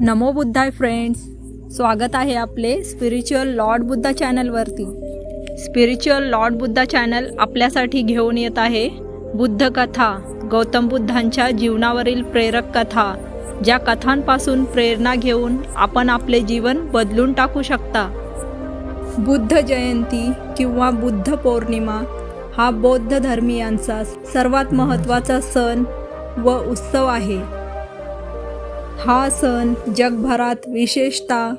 नमो बुद्धाय friends स्वागत आहे आपले स्पिरिच्युअल लॉर्ड बुद्धा चॅनलवरती स्पिरिच्युअल लॉर्ड बुद्धा चॅनल आपल्यासाठी घेऊन येत आहे बुद्ध कथा गौतम बुद्धांच्या जीवनावरील प्रेरक कथा ज्या कथांपासून प्रेरणा घेऊन आपण आपले जीवन बदलून टाकू शकता. बुद्ध जयंती किंवा बुद्ध पौर्णिमा हा बौद्ध धर्मीयांचा सर्वात महत्त्वाचा सण व उत्सव आहे. हा सण जगभरात विशेषतः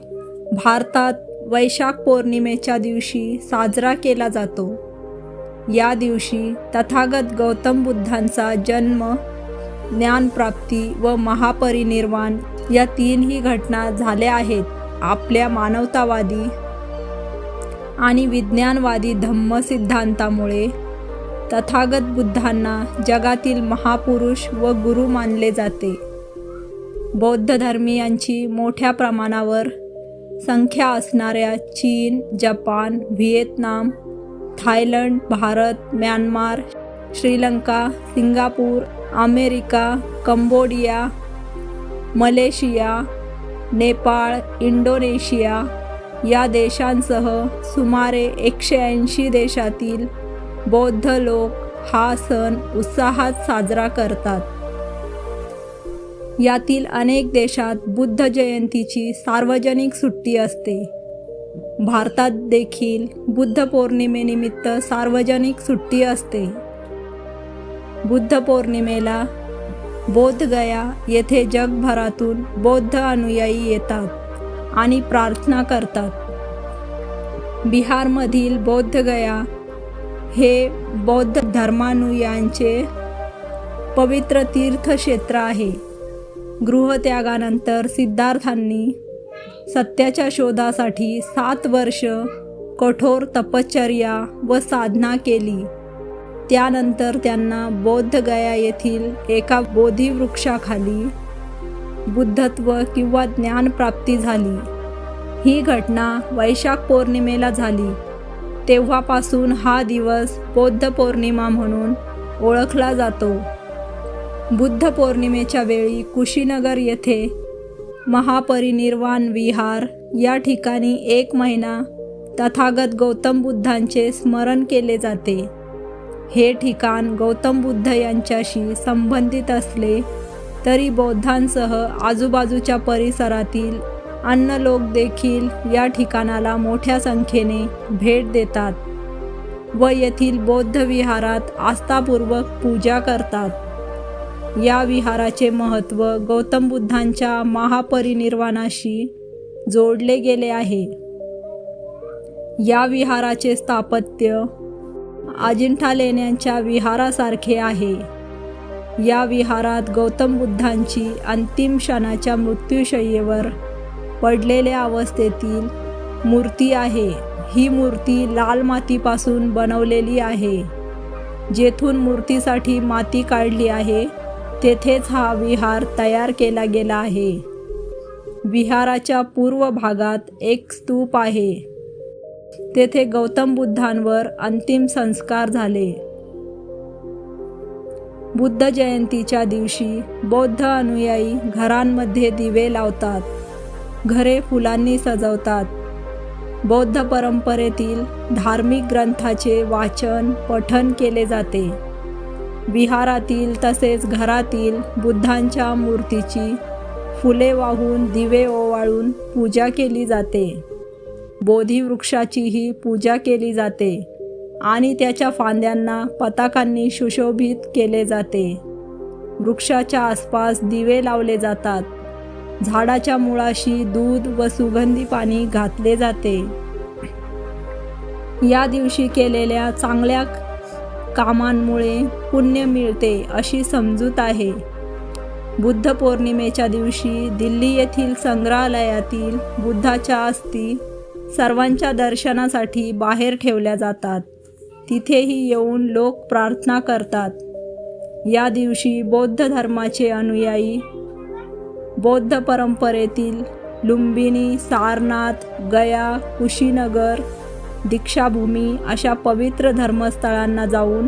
भारतात वैशाख पौर्णिमेच्या दिवशी साजरा केला जातो. या दिवशी तथागत गौतम बुद्धांचा जन्म ज्ञानप्राप्ती व महापरिनिर्वाण या तीनही घटना झाल्या आहेत. आपल्या मानवतावादी आणि विज्ञानवादी धम्म सिद्धांतामुळे तथागत बुद्धांना जगातील महापुरुष व गुरु मानले जाते. बौद्ध धर्मीयांची मोठ्या प्रमाणावर संख्या असणाऱ्या चीन Japan Vietnam Thailand Bharat Myanmar Sri Lanka Singapore America Cambodia Malaysia Nepal Indonesia या देशांसह सुमारे एकशे ऐंशी देशातील बौद्ध लोक हा सण उत्साहात साजरा करतात. यातील अनेक देशात बुद्ध जयंतीची सार्वजनिक सुट्टी असते. भारतात देखील बुद्ध पौर्णिमेनिमित्त सार्वजनिक सुट्टी असते. बुद्ध पौर्णिमेला बोधगया येथे जगभरातून बौद्ध अनुयायी येतात आणि प्रार्थना करतात. बिहारमधील बोधगया हे बौद्ध धर्मानुयांचे पवित्र तीर्थक्षेत्र आहे. गृहत्यागानंतर सिद्धार्थांनी सत्याच्या शोधासाठी सात वर्ष कठोर तपश्चर्या व साधना केली. त्यानंतर त्यांना बौद्धगया येथील एका बोधिवृक्षाखाली बुद्धत्व किंवा ज्ञानप्राप्ती झाली. ही घटना वैशाख पौर्णिमेला झाली. तेव्हापासून हा दिवस बौद्ध पौर्णिमा म्हणून ओळखला जातो. बुद्ध पौर्णिमेच्या वेळी कुशीनगर येथे महापरिनिर्वाण विहार या ठिकाणी एक महिना तथागत गौतम बुद्धांचे स्मरण केले जाते. हे ठिकाण गौतम बुद्ध यांच्याशी संबंधित असले तरी बौद्धांसह आजूबाजूच्या परिसरातील अन्य लोक देखील या ठिकाणाला मोठ्या संख्येने भेट देतात व येथील बौद्ध विहारात आस्थापूर्वक पूजा करतात. या विहाराचे महत्त्व गौतम बुद्धांच्या महापरिनिर्वाणाशी जोडले गेले आहे. या विहाराचे स्थापत्य अजिंठा लेण्यांच्या विहारासारखे आहे. या विहारात गौतम बुद्धांची अंतिम क्षणाच्या मृत्यूशय्येवर पडलेल्या अवस्थेतील मूर्ती आहे. ही मूर्ती लाल मातीपासून बनवलेली आहे. जेथून मूर्तीसाठी माती काढली आहे. तेथेच हा विहार तयार केला गेला आहे. विहाराच्या पूर्व भागात एक स्तूप आहे. तेथे गौतम बुद्धांवर अंतिम संस्कार झाले. बुद्ध जयंतीच्या दिवशी बौद्ध अनुयायी घरांमध्ये दिवे लावतात. घरे फुलांनी सजवतात. बौद्ध परंपरेतील धार्मिक ग्रंथाचे वाचन पठन केले जाते. विहारातील तसेच घरातील बुद्धांच्या मूर्तीची फुले वाहून दिवे ओवाळून पूजा केली जाते. बोधिवृक्षाचीही पूजा केली जाते आणि त्याच्या फांद्यांना पताकांनी सुशोभित केले जाते. वृक्षाच्या आसपास दिवे लावले जातात. झाडाच्या मुळाशी दूध व सुगंधी पाणी घातले जाते. या दिवशी केलेल्या चांगल्या कामांमुळे पुण्य मिळते अशी समजूत आहे. बुद्ध पौर्णिमेच्या दिवशी दिल्ली येथील संग्रहालयातील बुद्धाच्या अस्थी सर्वांच्या दर्शनासाठी बाहेर ठेवल्या जातात. तिथेही येऊन लोक प्रार्थना करतात. या दिवशी बौद्ध धर्माचे अनुयायी बौद्ध परंपरेतील लुंबिनी सारनाथ गया कुशीनगर दीक्षाभूमी अशा पवित्र धर्मस्थळांना जाऊन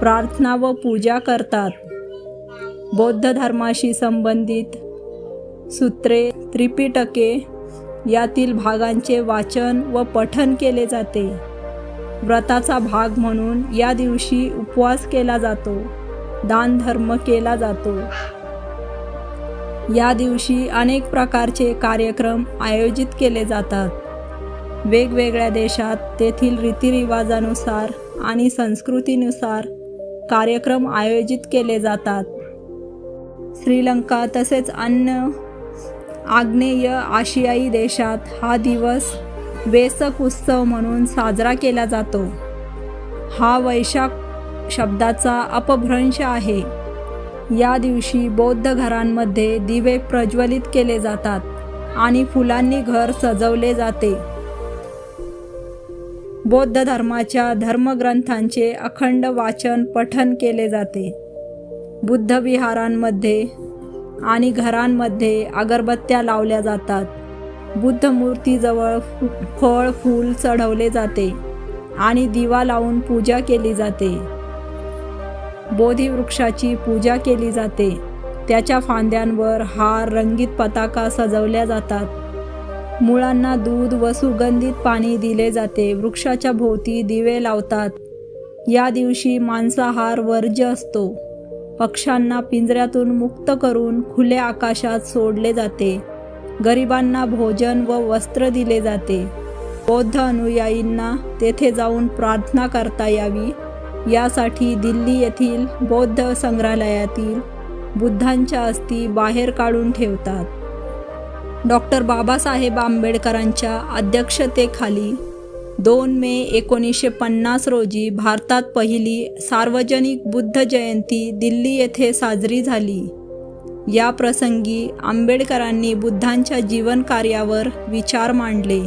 प्रार्थना व पूजा करतात. बौद्ध धर्माशी संबंधित सूत्रे त्रिपिटके यातील भागांचे वाचन व पठन केले जाते. व्रताचा भाग म्हणून या दिवशी उपवास केला जातो. दानधर्म केला जातो. या दिवशी अनेक प्रकारचे कार्यक्रम आयोजित केले जातात. वेगवेगळ्या देशात तेथील रीतिरिवाजानुसार आणि संस्कृतीनुसार कार्यक्रम आयोजित केले जातात. श्रीलंका तसेच अन्य आग्नेय आशियाई देशात हा दिवस वेसक उत्सव म्हणून साजरा केला जातो. हा वैशाख शब्दाचा अपभ्रंश आहे. या दिवशी बौद्ध घरांमध्ये दिवे प्रज्वलित केले जातात आणि फुलांनी घर सजवले जाते. बौद्ध धर्माच्या धर्मग्रंथांचे अखंड वाचन पठन केले जाते. बुद्ध विहारांमध्ये आणि घरांमध्ये अगरबत्त्या लावल्या जातात. बुद्ध मूर्तीजवळ फळ फूल चढवले जाते आणि दिवा लावून पूजा केली जाते. बोधीवृक्षाची पूजा केली जाते. त्याच्या फांद्यांवर हार रंगीत पताका सजवल्या जातात. मुळांना दूध व सुगंधित पाणी दिले जाते. वृक्षाच्या भोवती दिवे लावतात. या दिवशी मांसाहार वर्ज्य असतो. पक्ष्यांना पिंजऱ्यातून मुक्त करून खुल्या आकाशात सोडले जाते. गरिबांना भोजन व वस्त्र दिले जाते. बौद्ध अनुयायींना तेथे जाऊन प्रार्थना करता यावी. यासाठी दिल्ली येथील बौद्ध संग्रहालयातील बुद्धांच्या अस्थी बाहेर काढून ठेवतात. डॉक्टर बाबासाहेब आंबेडकरांच्या अध्यक्षतेखाली दोन मे एकोणीसशे पन्नास रोजी भारतात पहिली सार्वजनिक बुद्ध जयंती दिल्ली येथे साजरी झाली. या प्रसंगी आंबेडकरांनी बुद्धांच्या जीवनकार्यावर विचार मांडले.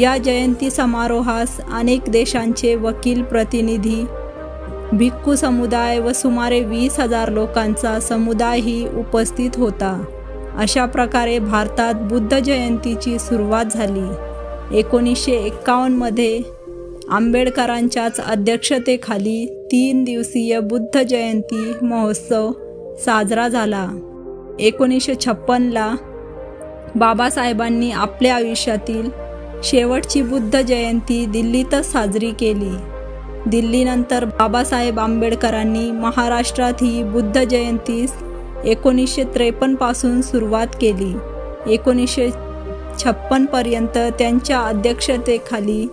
या जयंती समारोहास अनेक देशांचे वकील प्रतिनिधी भिक्खू समुदाय व सुमारे वीस हजार लोकांचा समुदायही उपस्थित होता. अशा प्रकारे भारतात बुद्ध जयंतीची सुरुवात झाली. एकोणीसशे एक्कावन्नमध्ये आंबेडकरांच्याच अध्यक्षतेखाली तीन दिवसीय बुद्ध जयंती महोत्सव साजरा झाला. एकोणीसशे छप्पनला बाबासाहेबांनी आपल्या आयुष्यातील शेवटची बुद्ध जयंती दिल्लीतच साजरी केली. दिल्लीनंतर बाबासाहेब आंबेडकरांनी महाराष्ट्रात ही बुद्ध जयंतीस एकोणीसशे त्रेपन्नपासून सुरुवात केली. एकोणीसशे छप्पनपर्यंत त्यांच्या अध्यक्षतेखाली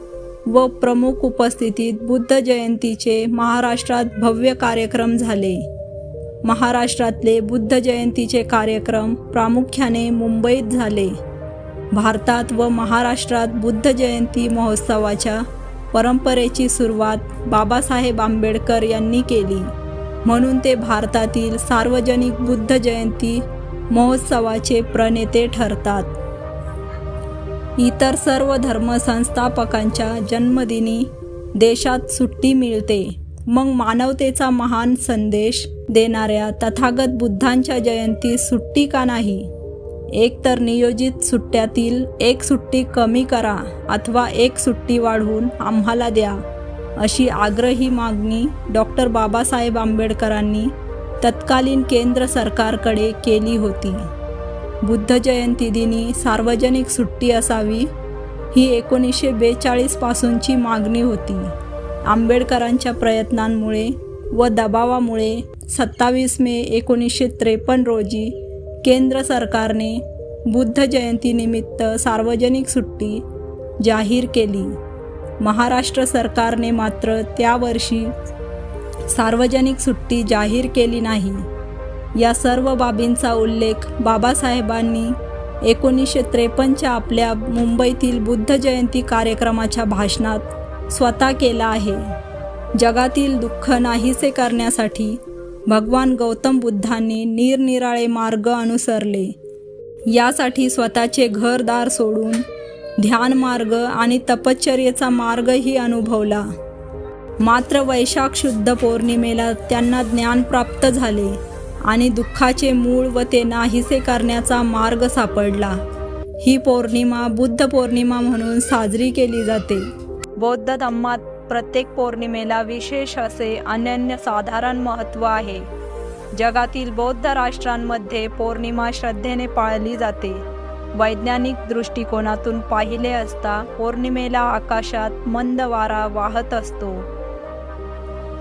व प्रमुख उपस्थितीत बुद्ध जयंतीचे महाराष्ट्रात भव्य कार्यक्रम झाले. महाराष्ट्रातले बुद्ध जयंतीचे कार्यक्रम प्रामुख्याने मुंबईत झाले. भारतात व महाराष्ट्रात बुद्ध जयंती महोत्सवाच्या परंपरेची सुरुवात बाबासाहेब आंबेडकर यांनी केली. म्हणून ते भारतातील सार्वजनिक बुद्ध जयंती महोत्सवाचे प्रणेते ठरतात. इतर सर्व धर्म संस्थापकांच्या जन्मदिनी देशात सुट्टी मिळते. मग मानवतेचा महान संदेश देणाऱ्या तथागत बुद्धांच्या जयंती सुट्टी का नाही? एकतर नियोजित सुट्ट्यातील एक सुट्टी कमी करा अथवा एक सुट्टी वाढवून आम्हाला द्या. अशी आग्रही मागणी डॉक्टर बाबासाहेब आंबेडकरांनी तत्कालीन केंद्र सरकारकडे केली होती. बुद्ध जयंती दिनी सार्वजनिक सुट्टी असावी ही एकोणीसशे बेचाळीसपासूनची मागणी होती. आंबेडकरांच्या प्रयत्नांमुळे व दबावामुळे सत्तावीस मे एकोणीसशे त्रेपन्न रोजी केंद्र सरकारने बुद्ध जयंतीनिमित्त सार्वजनिक सुट्टी जाहीर केली. महाराष्ट्र सरकारने मात्र त्या वर्षी सार्वजनिक सुट्टी जाहीर केली नाही. या सर्व बाबींचा उल्लेख बाबासाहेबांनी एकोणीसशे त्रेपन्नच्या आपल्या मुंबईतील बुद्ध जयंती कार्यक्रमाच्या भाषणात स्वतः केला आहे. जगातील दुःख नाहीसे करण्यासाठी भगवान गौतम बुद्धांनी निरनिराळे मार्ग अनुसरले. यासाठी स्वतःचे घरदार सोडून ध्यान मार्ग आणि तपश्चर्येचा मार्गही अनुभवला. मात्र वैशाख शुद्ध पौर्णिमेला त्यांना ज्ञान प्राप्त झाले आणि दुःखाचे मूळ व ते नाहीसे करण्याचा मार्ग सापडला. ही पौर्णिमा बुद्ध पौर्णिमा म्हणून साजरी केली जाते. बौद्ध धम्मात प्रत्येक पौर्णिमेला विशेष असे अनन्य साधारण महत्त्व आहे. जगातील बौद्ध राष्ट्रांमध्ये पौर्णिमा श्रद्धेने पाळली जाते. वैज्ञानिक दृष्टिकोनातून पाहिले असता पौर्णिमेला आकाशात मंद वारा वाहत असतो.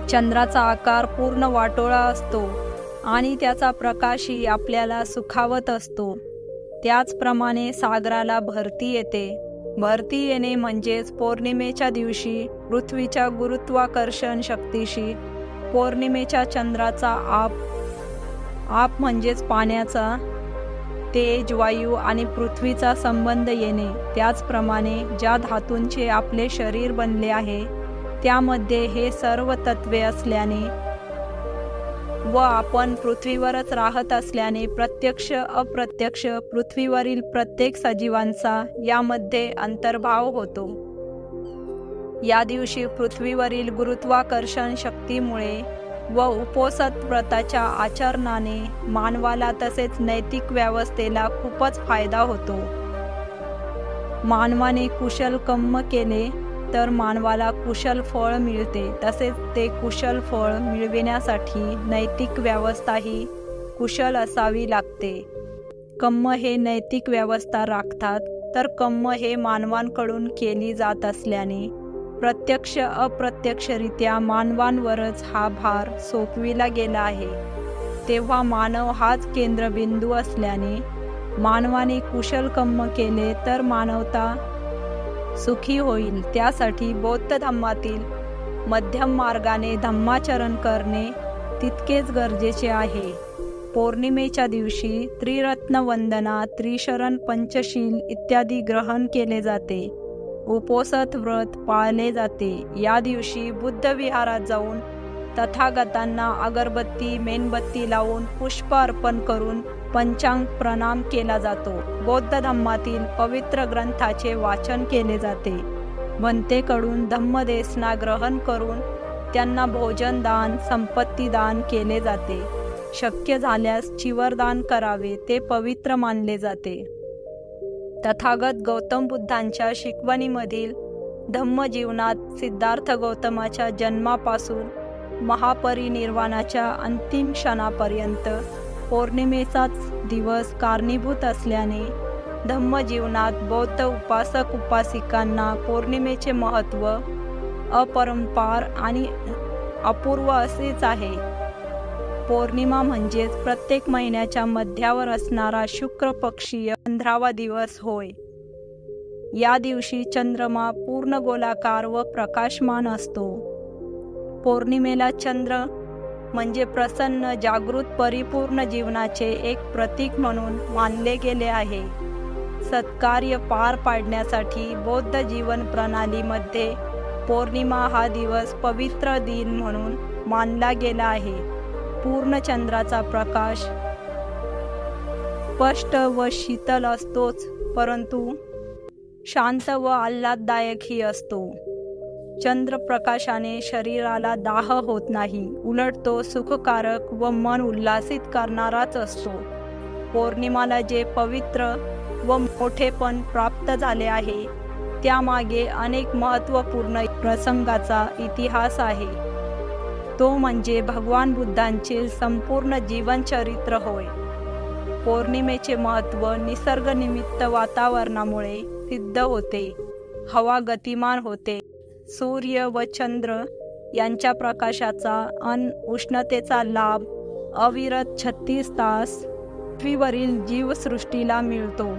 चंद्राचा आकार पूर्ण वाटोळा असतो आणि त्याचा प्रकाशही आपल्याला सुखावत असतो. त्याचप्रमाणे सागराला भरती येते. भरती येणे म्हणजेच पौर्णिमेच्या दिवशी पृथ्वीच्या गुरुत्वाकर्षण शक्तीशी पौर्णिमेच्या चंद्राचा आप आप म्हणजेच पाण्याचा तेज वायू आणि पृथ्वीचा संबंध येणे. त्याचप्रमाणे ज्या धातूंचे आपले शरीर बनले आहे त्यामध्ये हे सर्व तत्वे असल्याने व आपण पृथ्वीवरच राहत असल्याने प्रत्यक्ष अप्रत्यक्ष पृथ्वीवरील प्रत्येक सजीवांचा यामध्ये अंतर्भाव होतो. या दिवशी पृथ्वीवरील गुरुत्वाकर्षण शक्तीमुळे व उपोसत व्रताच्या आचरणाने मानवाला तसेच नैतिक व्यवस्थेला खूपच फायदा होतो. मानवाने कुशल कम्म केले तर मानवाला कुशल फळ मिळते. तसेच ते कुशल फळ मिळविण्यासाठी नैतिक व्यवस्थाही कुशल असावी लागते. कम्म हे नैतिक व्यवस्था राखतात तर कम्म हे मानवांकडून केली जात असल्याने प्रत्यक्ष अप्रत्यक्षरित्या मानवांवरच हा भार सोपविला गेला आहे. तेव्हा मानव हाच केंद्रबिंदू असल्याने मानवाने कुशल कम्म केले तर मानवता सुखी होईल. त्यासाठी बौद्ध धम्मातील मध्यम मार्गाने धम्माचरण करणे तितकेच गरजेचे आहे. पौर्णिमेच्या दिवशी त्रिरत्न वंदना त्रिशरण पंचशील इत्यादी ग्रहण केले जाते. उपोसत व्रत पाळले जाते. या दिवशी बुद्ध विहारात जाऊन तथागतांना अगरबत्ती मेणबत्ती लावून पुष्प अर्पण करून पंचांग प्रणाम केला जातो. बौद्ध धम्मातील पवित्र ग्रंथाचे वाचन केले जाते. वंतेकडून धम्मदेसना ग्रहण करून त्यांना भोजन दान संपत्ती दान केले जाते. शक्य झाल्यास चिवरदान करावे ते पवित्र मानले जाते. तथागत गौतम बुद्धांच्या शिकवणीमधील धम्मजीवनात सिद्धार्थ गौतमाच्या जन्मापासून महापरिनिर्वाणाच्या अंतिम क्षणापर्यंत पौर्णिमेचाच दिवस कारणीभूत असल्याने धम्मजीवनात बौद्ध उपासक उपासिकांना पौर्णिमेचे महत्त्व अपरंपार आणि अपूर्व असेच आहे. पौर्णिमा म्हणजेच प्रत्येक महिन्याच्या मध्यावर असणारा शुक्र पक्षीय पंधरावा दिवस होय. या दिवशी चंद्रमा पूर्ण गोलाकार व प्रकाशमान असतो. पौर्णिमेला चंद्र म्हणजे प्रसन्न जागृत परिपूर्ण जीवनाचे एक प्रतीक म्हणून मानले गेले आहे. सत्कार्य पार पाडण्यासाठी बौद्ध जीवन प्रणालीमध्ये पौर्णिमा हा दिवस पवित्र दिन म्हणून मानला गेला आहे. पूर्ण चंद्राचा प्रकाश. स्पष्ट व शीतल असतोच परंतु शांत व आल्हाददायकही असतो. चंद्रप्रकाशाने शरीराला दाह होत नाही उलट तो सुखकारक व मन उल्हासित करणाराच असतो. पौर्णिमाला जे पवित्र व मोठेपण प्राप्त झाले आहे त्यामागे अनेक महत्त्वपूर्ण प्रसंगाचा इतिहास आहे. तो म्हणजे भगवान बुद्धांचे संपूर्ण जीवनचरित्र होय. पौर्णिमेचे महत्त्व निसर्गनिमित्त वातावरणामुळे सिद्ध होते. हवा गतिमान होते. सूर्य व चंद्र यांच्या प्रकाशाचा अन उष्णतेचा लाभ अविरत छत्तीस तास पृथ्वीवरील जीवसृष्टीला मिळतो.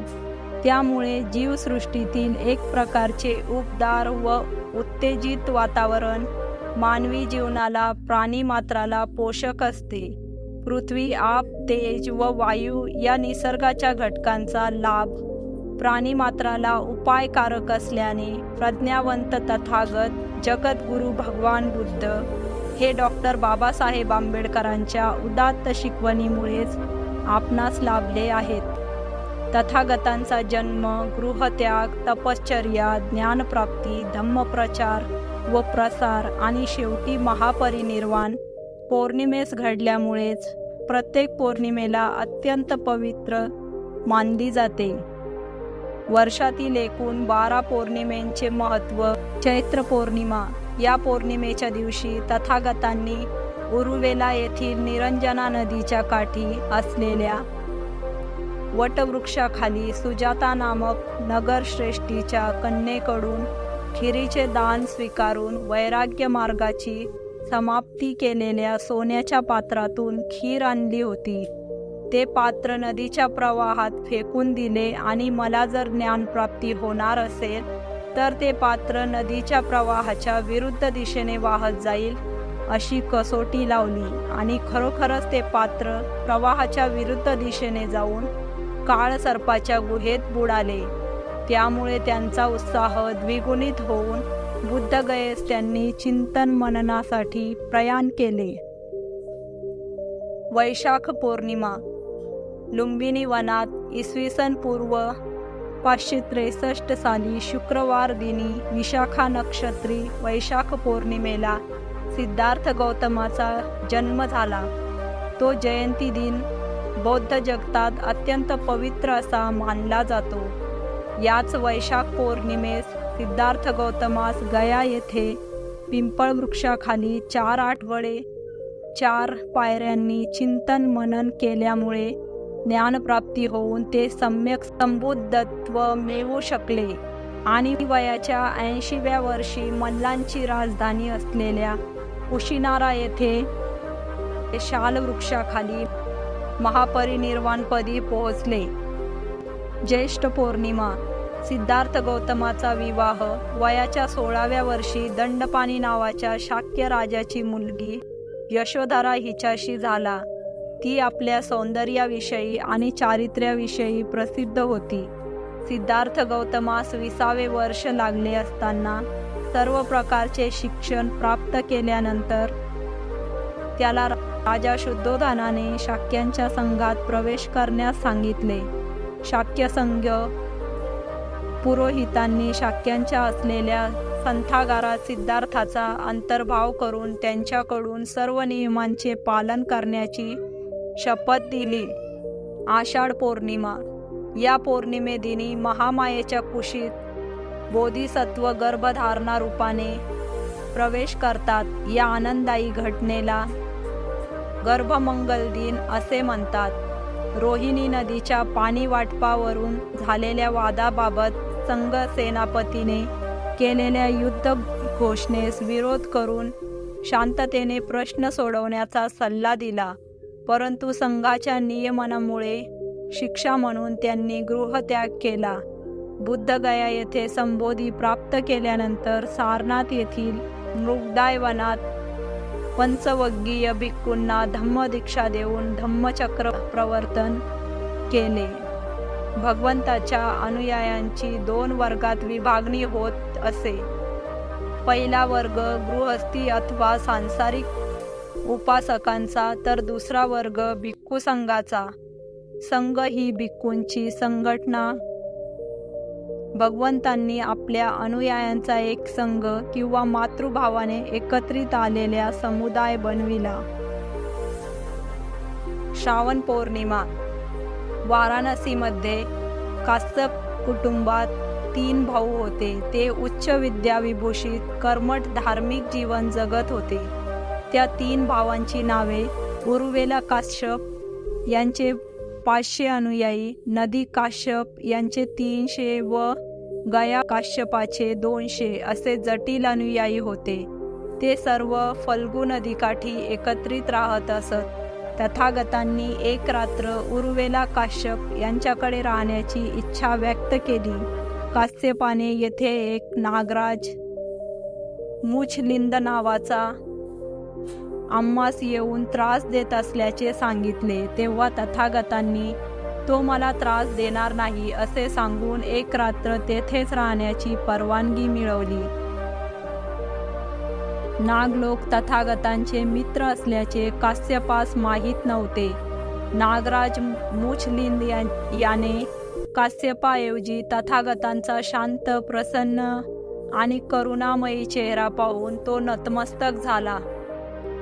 त्यामुळे जीवसृष्टीतील एक प्रकारचे उबदार व उत्तेजित वातावरण मानवी जीवनाला प्राणीमात्राला पोषक असते. पृथ्वी आप तेज व वायू या निसर्गाच्या घटकांचा लाभ प्राणीमात्राला उपायकारक असल्याने प्रज्ञावंत तथागत जगद्गुरू भगवान बुद्ध हे डॉक्टर बाबासाहेब आंबेडकरांच्या उदात्त शिकवणीमुळेच आपणास लाभले आहेत. तथागतांचा जन्म गृहत्याग तपश्चर्या ज्ञानप्राप्ती धम्मप्रचार व प्रसार आणि शेवटी महापरिनिर्वाण पौर्णिमेस घडल्यामुळेच प्रत्येक पौर्णिमेला अत्यंत पवित्र मानली जाते. वर्षातील एकूण बारा पौर्णिमेंचे महत्त्व चैत्र पौर्णिमा या पौर्णिमेच्या दिवशी तथागतांनी उरुवेला येथील निरंजना नदीच्या काठी असलेल्या वटवृक्षाखाली सुजाता नामक नगरश्रेष्ठीच्या कन्येकडून खिरीचे दान स्वीकारून वैराग्य मार्गाची समाप्ती केलेल्या सोन्याच्या पात्रातून खीर आणली होती. ते पात्र नदीच्या प्रवाहात फेकून दिले आणि मला जर ज्ञानप्राप्ती होणार असेल तर ते पात्र नदीच्या प्रवाहाच्या विरुद्ध दिशेने वाहत जाईल अशी कसोटी लावली. आणि खरोखरच ते पात्र प्रवाहाच्या विरुद्ध दिशेने जाऊन काळ सर्पाच्या गुहेत बुडाले. त्यामुळे त्यांचा उत्साह द्विगुणित होऊन बुद्धगयेस त्यांनी चिंतन मननासाठी प्रयाण केले. वैशाख पौर्णिमा लुंबिनी वनात इसवी सन पूर्व पाचशे त्रेसष्ट साली शुक्रवार दिनी विशाखा नक्षत्री वैशाख पौर्णिमेला सिद्धार्थ गौतमाचा जन्म झाला. तो जयंती दिन बौद्ध जगतात अत्यंत पवित्र असा मानला जातो. याच वैशाख पौर्णिमेस सिद्धार्थ गौतमास गया येथे पिंपळ वृक्षाखाली चार आठवडे चार पायऱ्यांनी चिंतन मनन केल्यामुळे ज्ञानप्राप्ती होऊन ते सम्यक संबुद्धत्व मिळवू शकले. आणि वयाच्या ऐंशीव्या वर्षी मल्लांची राजधानी असलेल्या कुशिनारा येथे शाल वृक्षाखाली महापरिनिर्वाणपदी पोहोचले. ज्येष्ठ पौर्णिमा सिद्धार्थ गौतमाचा विवाह वयाच्या सोळाव्या वर्षी दंडपाणी नावाच्या शाक्य राजाची मुलगी यशोधरा हिच्याशी झाला. ती आपल्या सौंदर्याविषयी आणि चारित्र्याविषयी प्रसिद्ध होती. सिद्धार्थ गौतमास विसावे वर्ष लागले असताना सर्व प्रकारचे शिक्षण प्राप्त केल्यानंतर त्याला राजा शुद्धोधनाने शाक्यांच्या संघात प्रवेश करण्यास सांगितले. शाक्य संघ पुरोहितांनी शाक्यांच्या असलेल्या संथागारात सिद्धार्थाचा अंतर्भाव करून त्यांच्याकडून सर्व नियमांचे पालन करण्याची शपथ दिली. आषाढ पौर्णिमा. या पौर्णिमेदिनी महामायेच्या कुशीत बोधिसत्व गर्भधारणा रूपाने प्रवेश करतात. या आनंददायी घटनेला गर्भमंगल दिन असे म्हणतात. रोहिणी नदीच्या पाणी वाटपावरून झालेल्या वादाबाबत संघ सेनापतीने केलेल्या युद्ध घोषणेस विरोध करून शांततेने प्रश्न सोडवण्याचा सल्ला दिला. परंतु संघाच्या नियमनामुळे शिक्षा म्हणून त्यांनी गृहत्याग केला. बुद्धगया येथे संबोधी प्राप्त केल्यानंतर सारनाथ येथील मृगदाय वनात पंचवग्गीय भिक्खूंना धम्मदीक्षा देऊन धम्मचक्र प्रवर्तन केले. भगवंताच्या अनुयायांची दोन वर्गात विभागणी होत असे. पहिला वर्ग गृहस्थी अथवा सांसारिक उपासकांचा तर दुसरा वर्ग भिक्खू संघाचा संघ ही भिक्खूंची संघटना भगवंतांनी आपल्या अनुयायांचा एक संघ किंवा मातृभावाने एकत्रित आलेल्या समुदाय बनविला. श्रावण पौर्णिमा. वाराणसीमध्ये काश्यप कुटुंबात तीन भाऊ होते. ते उच्च विद्याविभूषित कर्मठ धार्मिक जीवन जगत होते. त्या तीन भावांची नावे उर्वेला काश्यप यांचे पाचशे अनुयायी नदी काश्यप यांचे तीनशे व गया काश्यपाचे दोनशे असे जटिल अनुयायी होते. ते सर्व फल्गू नदीकाठी एकत्रित राहत असत. तथागतांनी एक रात्र उर्वेला काश्यप यांच्याकडे राहण्याची इच्छा व्यक्त केली. काश्यपाने येथे एक नागराज मुछलिंद नावाचा आम्हास येऊन त्रास देत असल्याचे सांगितले तेव्हा तथागतांनी तो मला त्रास देणार नाही असे सांगून एक रात्र तेथेच राहण्याची परवानगी मिळवली. नागलोक तथागतांचे मित्र असल्याचे काश्यपास माहीत नव्हते. नागराज मुछलिंद याने काश्यपाऐवजी तथागतांचा शांत प्रसन्न आणि करुणामयी चेहरा पाहून तो नतमस्तक झाला.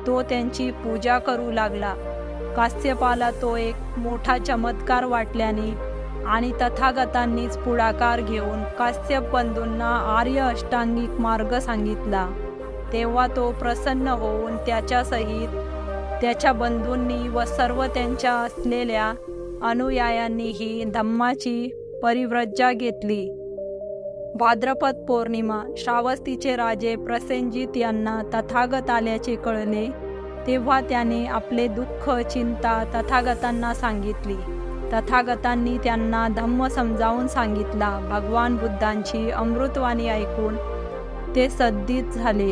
तो त्यांची पूजा करू लागला. कास्यपाला तो एक मोठा चमत्कार वाटल्याने आणि तथागतांनीच पुढाकार घेऊन कास्यपबंधूंना आर्य अष्टांगिक मार्ग सांगितला. तेव्हा तो प्रसन्न होऊन त्याच्यासहित त्याच्या बंधूंनी व सर्व त्यांच्या असलेल्या अनुयायांनीही धम्माची परिव्रज्जा घेतली. भाद्रपद पौर्णिमा श्रावस्तीचे राजे प्रसेनजित यांना तथागत आल्याचे कळले तेव्हा त्याने आपले दुःख चिंता तथागतांना सांगितली. तथागतांनी त्यांना धम्म समजावून सांगितला. भगवान बुद्धांची अमृतवाणी ऐकून ते सद्दित झाले.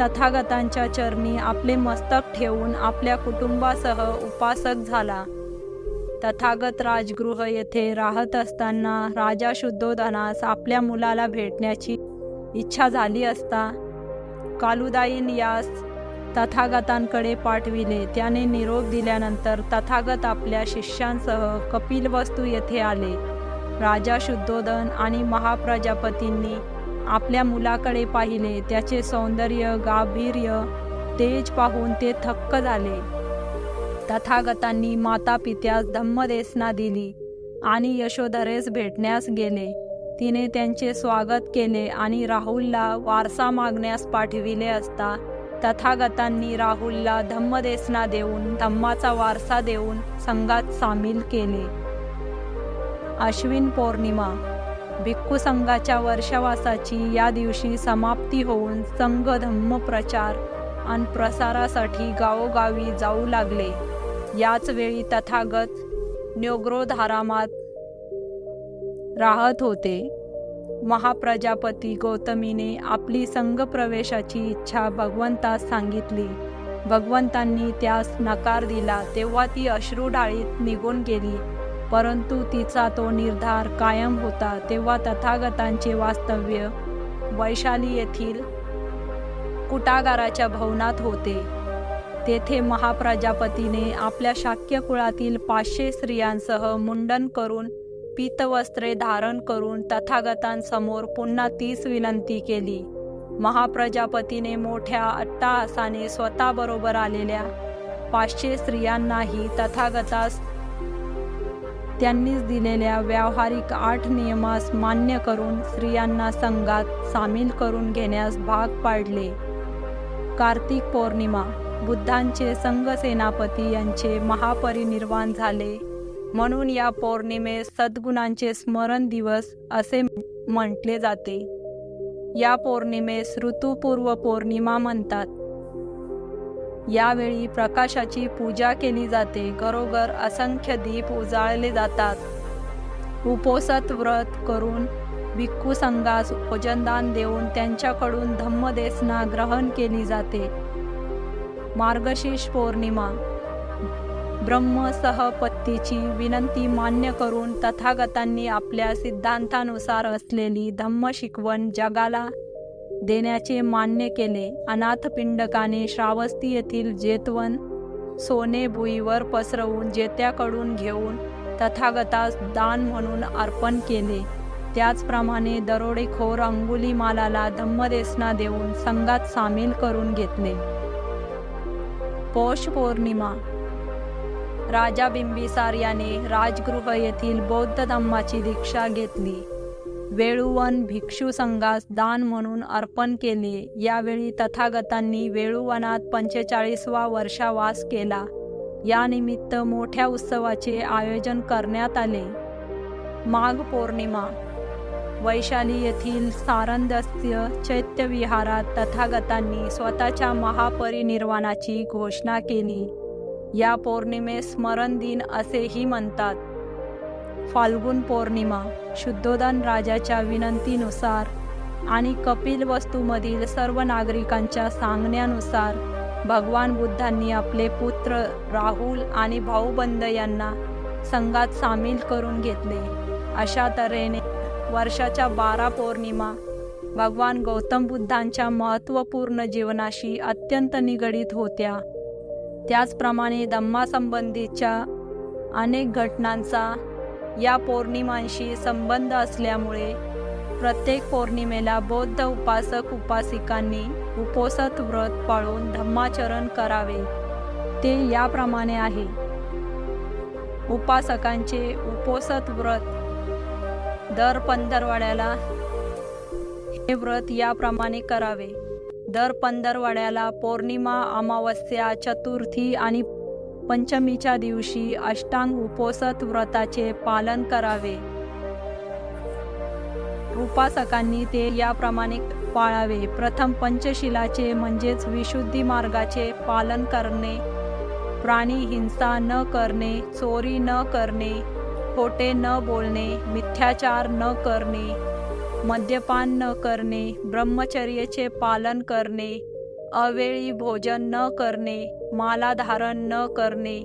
तथागतांच्या चरणी आपले मस्तक ठेवून आपल्या कुटुंबासह उपासक झाला. तथागत राजगृह येथे राहत असताना राजा शुद्धोधनास आपल्या मुलाला भेटण्याची इच्छा झाली असता कालुदाईन यास तथागतांकडे पाठविले. त्याने निरोप दिल्यानंतर तथागत आपल्या शिष्यांसह कपिलवस्तू येथे आले. राजा शुद्धोधन आणि महाप्रजापतींनी आपल्या मुलाकडे पाहिले. त्याचे सौंदर्य गांभीर्य तेज पाहून ते थक्क झाले. तथागतांनी माता पित्यास धम्मदेसना दिली आणि यशोधरेस भेटण्यास गेले. तिने त्यांचे स्वागत केले आणि राहुलला वारसा मागण्यास पाठविले असता तथागतांनी राहुलला धम्मदेसना देऊन धम्माचा वारसा देऊन संघात सामील केले. अश्विन पौर्णिमा भिक्खू संघाच्या वर्षवासाची या दिवशी समाप्ती होऊन संघ धम्म प्रचार आणि प्रसारासाठी गावोगावी जाऊ लागले. याच वेळी तथागत न्योग्रोधारामात राहत होते. महाप्रजापती गौतमीने आपली संघप्रवेशाची इच्छा भगवंतास सांगितली. भगवंतांनी त्यास नकार दिला तेव्हा ती अश्रूडाळीत निघून गेली. परंतु तिचा तो निर्धार कायम होता तेव्हा तथागतांचे वास्तव्य वैशाली येथील कुटागाराच्या भवनात होते. तेथे महाप्रजापतीने आपल्या शाक्य कुळातील पाचशे स्त्रियांसह मुंडन करून पीतवस्त्रे धारण करून तथागतांसमोर पुन्हा तीच विनंती केली. महाप्रजापतीने मोठ्या अट्टाहासाने स्वतःबरोबर आलेल्या पाचशे स्त्रियांनाही तथागतास त्यांनीच दिलेल्या व्यावहारिक आठ नियमास मान्य करून स्त्रियांना संघात सामील करून घेण्यास भाग पाडले. कार्तिक पौर्णिमा. बुद्धांचे संघसेनापती यांचे महापरिनिर्वाण झाले. म्हणून या पौर्णिमेस सद्गुणांचे स्मरण दिवस असे म्हटले जाते. या पौर्णिमेस ऋतुपूर्व पौर्णिमा म्हणतात. यावेळी प्रकाशाची पूजा केली जाते. घरोघर असंख्य दीप उजाळले जातात. उपोसत व्रत करून भिक्खू संघास भोजनदान देऊन त्यांच्याकडून धम्मदेसना ग्रहण केली जाते. मार्गशीर्ष पौर्णिमा. ब्रह्मसहपत्तीची विनंती मान्य करून तथागतांनी आपल्या सिद्धांतानुसार असलेली धम्म शिकवण जगाला देण्याचे मान्य केले. अनाथपिंडकाने श्रावस्ती येथील जेतवन सोने भुईवर पसरवून जेत्याकडून घेऊन तथागतास दान म्हणून अर्पण केले. त्याचप्रमाणे दरोडेखोर अंगुलीमालाला धम्मदेसना देऊन संघात सामील करून घेतले. पौष पौर्णिमा. राजा बिंबिसार याने राजगृह येथील बौद्ध धम्माची दीक्षा घेतली. वेळुवन भिक्षू संघास दान म्हणून अर्पण केले. यावेळी तथागतांनी वेळुवनात पंचेचाळीसवा वर्षावास केला. यानिमित्त मोठ्या उत्सवाचे आयोजन करण्यात आले. माघ पौर्णिमा. वैशाली येथील सारंदस्य चैत्यविहारात तथागतांनी स्वतःच्या महापरिनिर्वाणाची घोषणा केली. या पौर्णिमेस स्मरण दिन असेही म्हणतात. फाल्गुन पौर्णिमा शुद्धोदन राजाच्या विनंतीनुसार आणि कपिल वस्तूमधील सर्व नागरिकांच्या सांगण्यानुसार भगवान बुद्धांनी आपले पुत्र राहुल आणि भाऊबंद यांना संघात सामील करून घेतले. अशा तऱ्हेने वर्षाच्या बारा पौर्णिमा. भगवान गौतम बुद्धांच्या महत्त्वपूर्ण जीवनाशी अत्यंत निगडीत होत्या. त्याचप्रमाणे धम्मासंबंधीच्या अनेक घटनांचा या पौर्णिमांशी संबंध असल्यामुळे प्रत्येक पौर्णिमेला बौद्ध उपासक उपासिकांनी उपोसत व्रत पाळून धम्माचरण करावे. ते याप्रमाणे आहे. उपासकांचे उपोसत व्रत दर पंधरवाड्याला हे व्रत याप्रमाणे करावे. दर पंधरवड्याला पौर्णिमा अमावस्या चतुर्थी आणि पंचमीच्या दिवशी अष्टांग उपोसत व्रताचे पालन करावे. उपासकांनी ते याप्रमाणे पाळावे. प्रथम पंचशिलाचे म्हणजेच विशुद्धी मार्गाचे पालन करणे प्राणी हिंसा न करणे चोरी न करणे खोटे न बोलणे मिथ्याचार न करणे मद्यपान न करणे ब्रह्मचर्याचे पालन करणे अवेळी भोजन न करणे मालाधारण न करणे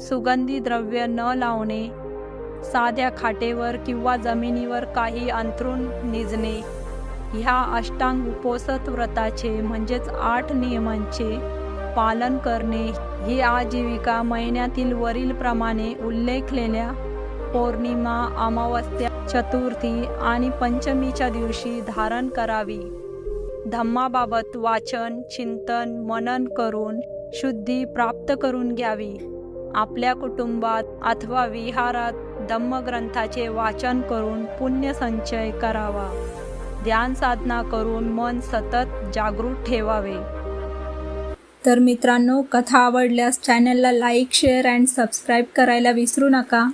सुगंधी द्रव्य न लावणे साध्या खाटेवर किंवा जमिनीवर काही अंथरून निजणे ह्या अष्टांग उपोसत व्रताचे म्हणजेच आठ नियमांचे पालन करणे ही आजीविका महिन्यातील वरीलप्रमाणे उल्लेखलेल्या पौर्णिमा अमावस्या चतुर्थी आणि पंचमीच्या दिवशी धारण करावी. धम्माबाबत वाचन चिंतन मनन करून शुद्धी प्राप्त करून घ्यावी. आपल्या कुटुंबात अथवा विहारात धम्मग्रंथाचे वाचन करून पुण्यसंचय करावा. ध्यान साधना करून मन सतत जागृत ठेवावे. तर मित्रांनो कथा आवडल्यास चॅनलला लाईक शेअर अँड सबस्क्राईब करायला विसरू नका.